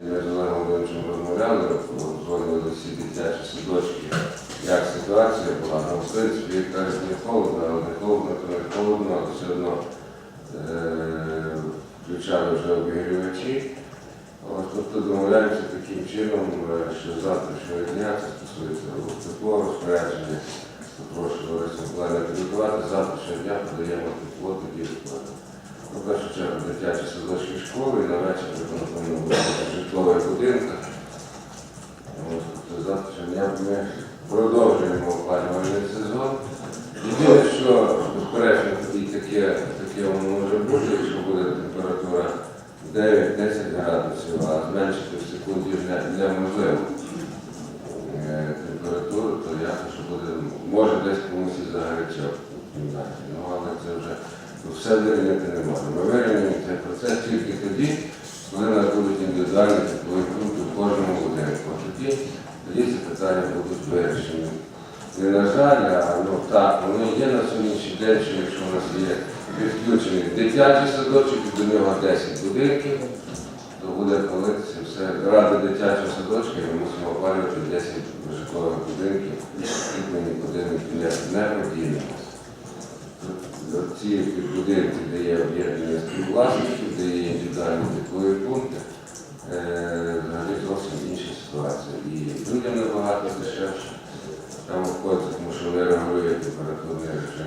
З Олегом Володимировичем розмовляли, дзвонили всі дитячі садочки, як ситуація була. Ну, в принципі, як кажуть, не холодно, але не холодно, то не холодно, але все одно е- включали вже обігрівачі. Тобто домовляємося таким чином, е, що завтрашнього дня це стосується тепло, розпорядження. Прошу Лариса Миколаївна підготувати. Завтрашнього дня подаємо тепло, тоді розкладемо. Ну, в першу чергу дитячі садочки школи і на вечір виконано в житлових будинках. От, з завтрашнього дня ми продовжуємо опалювальний сезон. Єдине, що безперечно і таке, таке воно може бути, якщо буде температура 9-10 градусів, а зменшити в секунді неможливо е, температуру, то ясно, що буде, може десь комусь і загарячав в кімнаті. Ну, але це вже все вирівняти не можна. Ми вирівняємо цей процес тільки тоді, коли у нас теплові пункти в кожному будинку. Тоді, тоді ці питання будуть вирішені. Не на жаль, а ну так, воно є на сьогоднішній день, що якщо у нас є підключений дитячий садочок до нього 10 будинків, то буде палитися все. Ради дитячого садочка ми мусимо опалювати 10 житлових будинків, і ми нікуди не, поділимося. Ці будинки, де є об'єднання співвласників, де є індивідуальні 特别是这